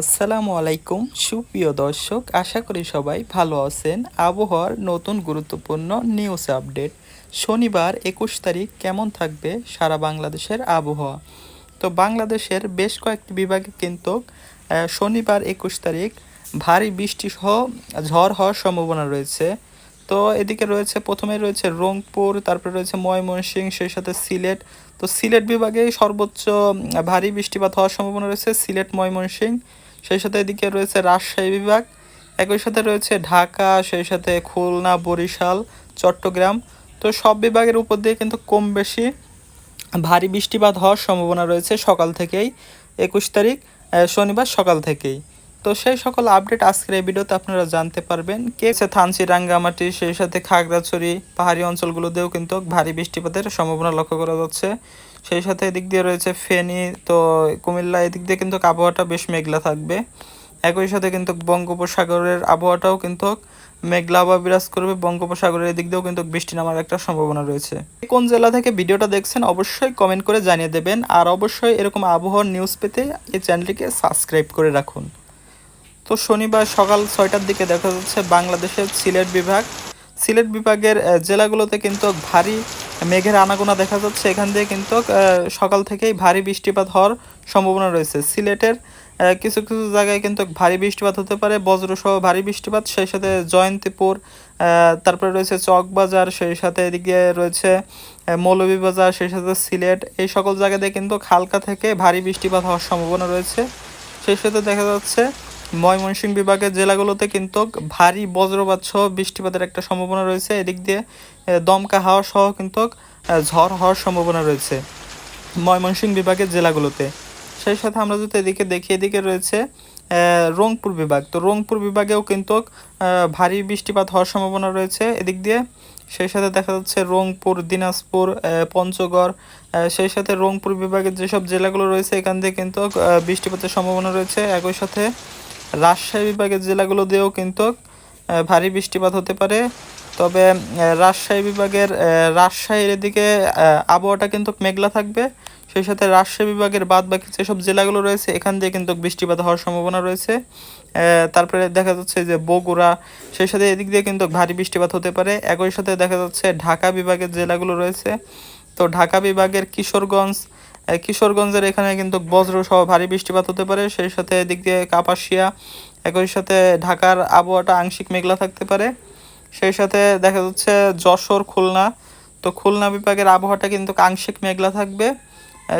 আসসালামু আলাইকুম, সুপ্রিয় দর্শক, আশা করি সবাই ভালো আছেন। আবহাওয়ার নতুন গুরুত্বপূর্ণ নিউজ আপডেট শনিবার একুশ তারিখ কেমন থাকবে সারা বাংলাদেশের আবহাওয়া? তো বাংলাদেশের বেশ কয়েকটি বিভাগে কিন্তু শনিবার একুশ তারিখ ভারী বৃষ্টি সহ ঝড় হওয়ার সম্ভাবনা রয়েছে। তো এদিকে রয়েছে, প্রথমে রয়েছে রংপুর, তারপরে রয়েছে ময়মনসিংহ, সেই সাথে সিলেট। তো সিলেট বিভাগে সর্বোচ্চ ভারী বৃষ্টিপাত হওয়ার সম্ভাবনা রয়েছে। সিলেট, ময়মনসিংহ সেই সাথে এদিকে রয়েছে রাজশাহী বিভাগ, একই সাথে রয়েছে ঢাকা, সেই সাথে খুলনা, বরিশাল, চট্টগ্রাম। তো সব বিভাগের উপর দিয়ে কিন্তু কম বেশি ভারী বৃষ্টিপাত হওয়ার সম্ভাবনা রয়েছে সকাল থেকেই, একুশ তারিখ শনিবার সকাল থেকেই। তো সেই সকল আপডেট আজকের এই ভিডিওতে আপনারা জানতে পারবেন। কে থানচি রাঙ্গামাটি সেই সাথে খাগড়াছড়ি, পাহাড়ি অঞ্চলগুলোতেও কিন্তু ভারী বৃষ্টিপাতের সম্ভাবনা লক্ষ্য করা যাচ্ছে। সেই সাথে এদিক দিয়ে রয়েছে ফেনী, তো কুমিল্লা এদিক দিয়ে কিন্তু আবহাওয়াটা বেশ মেঘলা থাকবে। একই সাথে কিন্তু বঙ্গোপসাগরের আবহাওয়াটাও কিন্তু মেঘলা আবহাওয়া বিরাজ করবে। বঙ্গোপসাগরের এদিক দিয়েও কিন্তু বৃষ্টি নামার একটা সম্ভাবনা রয়েছে। কোন জেলা থেকে ভিডিওটা দেখছেন অবশ্যই কমেন্ট করে জানিয়ে দেবেন। আর অবশ্যই এরকম আবহাওয়ার নিউজ পেতে এই চ্যানেলটিকে সাবস্ক্রাইব করে রাখুন। তো শনিবার সকাল ছয়টার দিকে দেখা যাচ্ছে বাংলাদেশের সিলেট বিভাগ। সিলেট বিভাগের জেলাগুলোতে কিন্তু ভারী মেঘের আনাগোনা দেখা যাচ্ছে। এখান দিয়ে কিন্তু সকাল থেকেই ভারী বৃষ্টিপাত হওয়ার সম্ভাবনা রয়েছে। সিলেটের কিছু কিছু জায়গায় কিন্তু ভারী বৃষ্টিপাত হতে পারে। বজ্রসহ ভারী বৃষ্টিপাত, সেই সাথে জয়ন্তীপুর তারপরে রয়েছে চকবাজার, সেই সাথে এদিকে রয়েছে মৌলভীবাজার, সেই সাথে সিলেট। এই সকল জায়গাতে কিন্তু হালকা থেকে ভারী বৃষ্টিপাত হওয়ার সম্ভাবনা রয়েছে। সেই সাথে দেখা যাচ্ছে ময়মনসিংহ বিভাগের জেলাগুলোতে কিন্তু ভারী বজ্রপাত সহ বৃষ্টিপাতের একটা সম্ভাবনা রয়েছে। এদিক দিয়ে দমকা হাওয়া সহ কিন্তু ঝড় হওয়ার সম্ভাবনা রয়েছে ময়মনসিংহ বিভাগের জেলাগুলোতে। সেই সাথে আমরা যদি এদিকে দেখি, এদিকে রয়েছে রংপুর বিভাগ। তো রংপুর বিভাগেও কিন্তু ভারী বৃষ্টিপাত হওয়ার সম্ভাবনা রয়েছে। এদিক দিয়ে, সেই সাথে দেখা যাচ্ছে রংপুর, দিনাজপুর পঞ্চগড় সেই সাথে রংপুর বিভাগের যেসব জেলাগুলো রয়েছে, এখান থেকে কিন্তু বৃষ্টিপাতের সম্ভাবনা রয়েছে। একই সাথে রাজশাহী বিভাগের জেলাগুলো দিয়েও কিন্তু ভারী বৃষ্টিপাত হতে পারে। তবে রাজশাহী বিভাগের রাজশাহীর এদিকে আবহাওয়াটা কিন্তু মেঘলা থাকবে। সেই সাথে রাজশাহী বিভাগের বাদ বাকি যেসব জেলাগুলো রয়েছে, এখান দিয়ে কিন্তু বৃষ্টিপাত হওয়ার সম্ভাবনা রয়েছে। তারপরে দেখা যাচ্ছে যে বগুড়া, সেই সাথে এদিক দিয়ে কিন্তু ভারী বৃষ্টিপাত হতে পারে। একই সাথে দেখা যাচ্ছে ঢাকা বিভাগের জেলাগুলো রয়েছে। তো ঢাকা বিভাগের কিশোরগঞ্জ কিশোরগঞ্জের এখানে কিন্তু বজ্র সহ ভারী বৃষ্টিপাত হতে পারে। সেই সাথে এদিক দিয়ে কাপাসিয়া, একই সাথে ঢাকার আবহাওয়াটা আংশিক মেঘলা থাকতে পারে। সেই সাথে দেখা যাচ্ছে যশোর, খুলনা। তো খুলনা বিভাগের আবহাওয়াটা কিন্তু আংশিক মেঘলা থাকবে।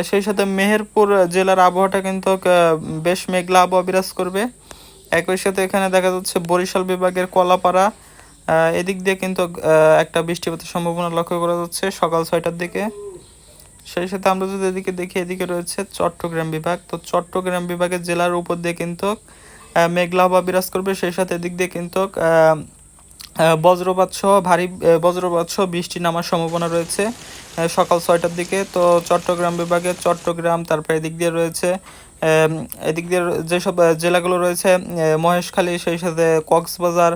সেই সাথে মেহেরপুর জেলার আবহাওয়াটা কিন্তু বেশ মেঘলা আবহাওয়া বিরাজ করবে। একই সাথে এখানে দেখা যাচ্ছে বরিশাল বিভাগের কলাপাড়া। এদিক দিয়ে কিন্তু একটা বৃষ্টিপাতের সম্ভাবনা লক্ষ্য করা যাচ্ছে সকাল ছয়টার দিকে। সেই সাথে আমরা যদি এদিকে দেখি, এদিকে রয়েছে চট্টগ্রাম বিভাগ। তো চট্টগ্রাম বিভাগের জেলার উপর দিয়ে কিন্তু মেঘলা আবহাওয়া বিরাজ করবে। সেই সাথে এদিক দিয়ে কিন্তু বজ্রপাত সহ ভারী বজ্রপাত সহ বৃষ্টি নামার সম্ভাবনা রয়েছে সকাল ছয়টার দিকে। তো চট্টগ্রাম বিভাগে চট্টগ্রাম, তারপরে এদিক দিয়ে রয়েছে এদিক দিয়ে যেসব জেলাগুলো রয়েছে মহেশখালী, সেই সাথে কক্সবাজার,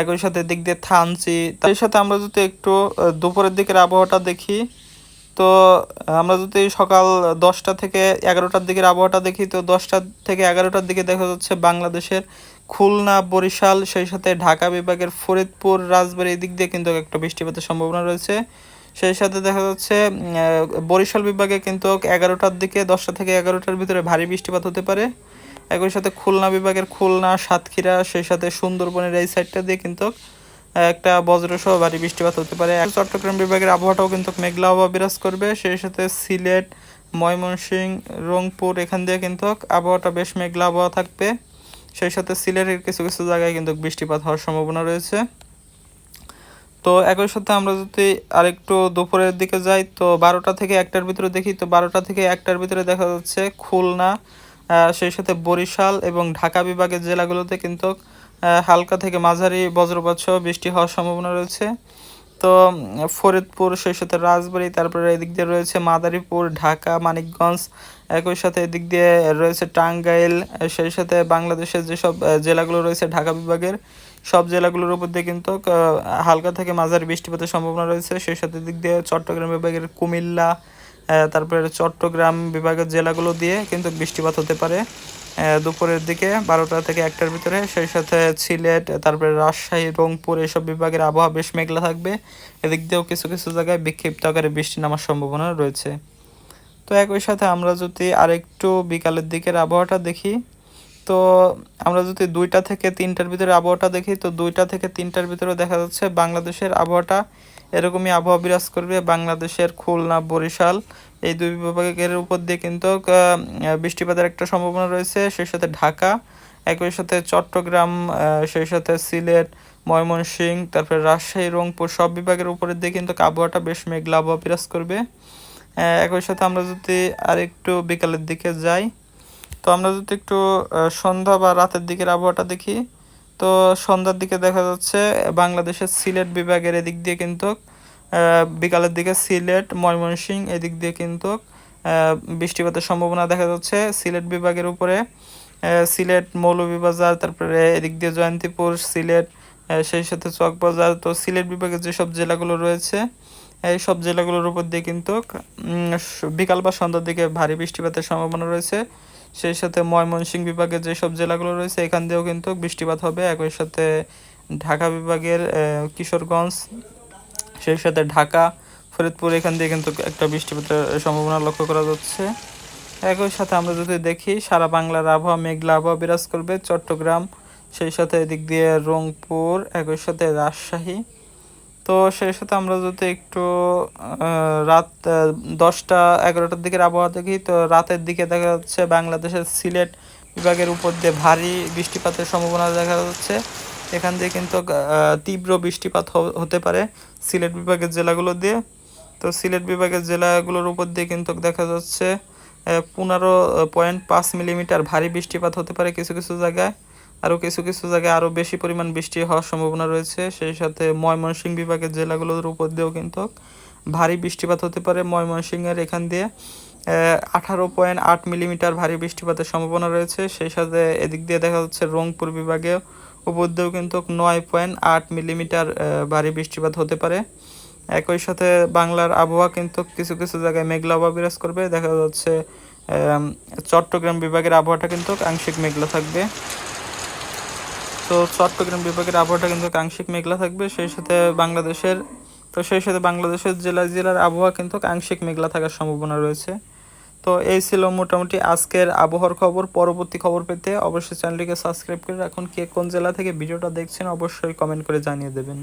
একই সাথে এদিক দিয়ে থানচি। তার সাথে আমরা যদি একটু দুপুরের দিকের আবহাওয়াটা দেখি তো, আমরা যদি সকাল দশটা থেকে এগারোটার দিকের আবহাওয়াটা দেখি, তো দশটা থেকে এগারোটার দিকে দেখা যাচ্ছে বাংলাদেশের খুলনা, বরিশাল, সেই সাথে ঢাকা বিভাগের ফরিদপুর, রাজবাড়ী দিক দিয়ে কিন্তু একটা বৃষ্টিপাতের সম্ভাবনা রয়েছে। সেই সাথে দেখা যাচ্ছে বরিশাল বিভাগে কিন্তু এগারোটার দিকে, দশটা থেকে এগারোটার ভিতরে ভারী বৃষ্টিপাত হতে পারে। একই সাথে খুলনা বিভাগের খুলনা, সাতক্ষীরা, সেই সাথে সুন্দরবনের এই সাইডটা দিয়ে কিন্তু একটা বজ্রসহ ভারী বৃষ্টিপাত হতে পারে। চট্টগ্রাম বিভাগের আবহাওয়াটাও কিন্তু মেঘলা আবহাওয়া বিরাজ করবে। সেই সাথে সিলেট, ময়মনসিংহ, রংপুর, এখান দিয়ে কিন্তু আবহাওয়াটা বেশ মেঘলা আবহাওয়া থাকবে। সেই সাথে সিলেটের কিছু কিছু জায়গায় কিন্তু বৃষ্টিপাত হওয়ার সম্ভাবনা রয়েছে। তো একই সাথে আমরা যদি আরেকটু দুপুরের দিকে যাই, তো বারোটা থেকে একটার ভিতরে দেখি, তো বারোটা থেকে একটার ভিতরে দেখা যাচ্ছে খুলনা সেই সাথে বরিশাল এবং ঢাকা বিভাগের জেলাগুলোতে কিন্তু হালকা থেকে মাঝারি বজ্রপাত সহ বৃষ্টি হওয়ার সম্ভাবনা রয়েছে। তো ফরিদপুর সেই সাথে রাজবাড়ী, তারপরে এদিক দিয়ে রয়েছে মাদারীপুর, ঢাকা, মানিকগঞ্জ, একই সাথে এদিক দিয়ে রয়েছে টাঙ্গাইল সেই সাথে বাংলাদেশের যেসব জেলাগুলো রয়েছে ঢাকা বিভাগের, সব জেলাগুলোর উপর দিয়ে কিন্তু হালকা থেকে মাঝারি বৃষ্টিপাতের সম্ভাবনা রয়েছে। সেই সাথে দিক দিয়ে চট্টগ্রাম বিভাগের কুমিল্লা তারপরে চট্টগ্রাম বিভাগের জেলাগুলো দিয়ে কিন্তু বৃষ্টিপাত হতে পারে। দুপুরের দিকে বারোটা থেকে একটার ভিতরে। সেই সাথে সিলেট, তারপরে রাজশাহী, রংপুর এসব বিভাগের আবহাওয়া বেশ মেঘলা থাকবে। এদিক দিয়েও কিছু কিছু জায়গায় বিক্ষিপ্ত আকারে বৃষ্টি নামার সম্ভাবনা রয়েছে। তো একই সাথে আমরা যদি আরেকটু বিকালের দিকের আবহাওয়াটা দেখি, তো আমরা যদি দুইটা থেকে তিনটার ভিতরে আবহাওয়াটা দেখি, তো দুইটা থেকে তিনটার ভিতরে দেখা যাচ্ছে বাংলাদেশের আবহাওয়াটা এরকমই আবহাওয়া বিরাজ করবে। বাংলাদেশের খুলনা, বরিশাল এই দুই বিভাগের উপর দিয়ে কিন্তু বৃষ্টিপাতের একটা সম্ভাবনা রয়েছে। সেই সাথে ঢাকা, একই সাথে চট্টগ্রাম সেই সাথে সিলেট, ময়মনসিংহ, তারপরে রাজশাহী, রংপুর সব বিভাগের উপরের দিয়ে কিন্তু আবহাওয়াটা বেশ মেঘলা আবহাওয়া বিরাজ করবে। একই সাথে আমরা যদি আরেকটু বিকালের দিকে যাই, তো আমরা যদি একটু সন্ধ্যা বা রাতের দিকের আবহাওয়াটা দেখি তো সন্ধ্যার দিকে দেখা যাচ্ছে, বাংলাদেশের সিলেট বিভাগের এদিক দিয়ে কিন্তু বিকালের দিকে সিলেট, ময়মনসিংহ এদিক দিয়ে কিন্তু বৃষ্টিপাতের সম্ভাবনা দেখা যাচ্ছে। সিলেট বিভাগের উপরে সিলেট মৌলভীবাজার, তারপরে এদিক দিয়ে জয়ন্তীপুর, সিলেট সেই সাথে চকবাজার। তো সিলেট বিভাগের যেসব জেলাগুলো রয়েছে, এই সব জেলাগুলোর উপর দিয়ে কিন্তু বিকাল বা সন্ধ্যার দিকে ভারী বৃষ্টিপাতের সম্ভাবনা রয়েছে। সেই সাথে ময়মনসিংহ বিভাগের যেসব জেলাগুলো রয়েছে, এখান দিয়েও কিন্তু বৃষ্টিপাত হবে। একই সাথে ঢাকা বিভাগের কিশোরগঞ্জ, সেই সাথে ঢাকা, ফরিদপুর, এখান দিয়ে কিন্তু একটা বৃষ্টিপাতের সম্ভাবনা লক্ষ্য করা যাচ্ছে। একই সাথে আমরা যদি দেখি, সারা বাংলার আবহাওয়া, মেঘলা আবহাওয়া বিরাজ করবে। চট্টগ্রাম, সেই সাথে এদিক দিয়ে রংপুর, একই সাথে রাজশাহী তো সেই সাথে আমরা যদি একটু রাত দশটা, এগারোটার দিকের আবহাওয়া দেখি, তো রাতের দিকে দেখা যাচ্ছে বাংলাদেশের সিলেট বিভাগের উপর দিয়ে ভারী বৃষ্টিপাতের সম্ভাবনা দেখা যাচ্ছে। এখান দিয়ে কিন্তু তীব্র বৃষ্টিপাত হতে পারে সিলেট বিভাগের জেলাগুলো দিয়ে। তো সিলেট বিভাগের জেলাগুলোর উপর দিয়ে কিন্তু দেখা যাচ্ছে পনেরো পয়েন্ট পাঁচ মিলিমিটার ভারী বৃষ্টিপাত হতে পারে কিছু কিছু জায়গায়। আরও কিছু কিছু জায়গায় আরও বেশি পরিমাণ বৃষ্টি হওয়ার সম্ভাবনা রয়েছে। সেই সাথে ময়মনসিংহ বিভাগের জেলাগুলোর উপর দিয়েও কিন্তু ভারী বৃষ্টিপাত হতে পারে। ময়মনসিংহের এখান দিয়ে আঠারো পয়েন্ট আট মিলিমিটার ভারী বৃষ্টিপাতের সম্ভাবনা রয়েছে। সেই সাথে এদিক দিয়ে দেখা যাচ্ছে রংপুর বিভাগে উপর দিয়েও কিন্তু নয় পয়েন্ট আট মিলিমিটার ভারী বৃষ্টিপাত হতে পারে। একই সাথে বাংলার আবহাওয়া কিন্তু কিছু কিছু জায়গায় মেঘলা আবহাওয়া বিরাজ করবে। দেখা যাচ্ছে চট্টগ্রাম বিভাগের আবহাওয়াটা কিন্তু আংশিক মেঘলা থাকবে। তো চট্টগ্রাম বিভাগের আবহাওয়াটা কিন্তু কাংশিক মেঘলা থাকবে, সেই সাথে বাংলাদেশের, তো সেই সাথে বাংলাদেশের জেলা, জেলার আবহাওয়া কিন্তু কাংশিক মেঘলা থাকার সম্ভাবনা রয়েছে। তো এই ছিল মোটামুটি আজকের আবহাওয়ার খবর, পরবর্তী খবর পেতে অবশ্যই চ্যানেলটিকে সাবস্ক্রাইব করে রাখুন। কে কোন জেলা থেকে ভিডিওটা দেখছেন অবশ্যই কমেন্ট করে জানিয়ে দেবেন।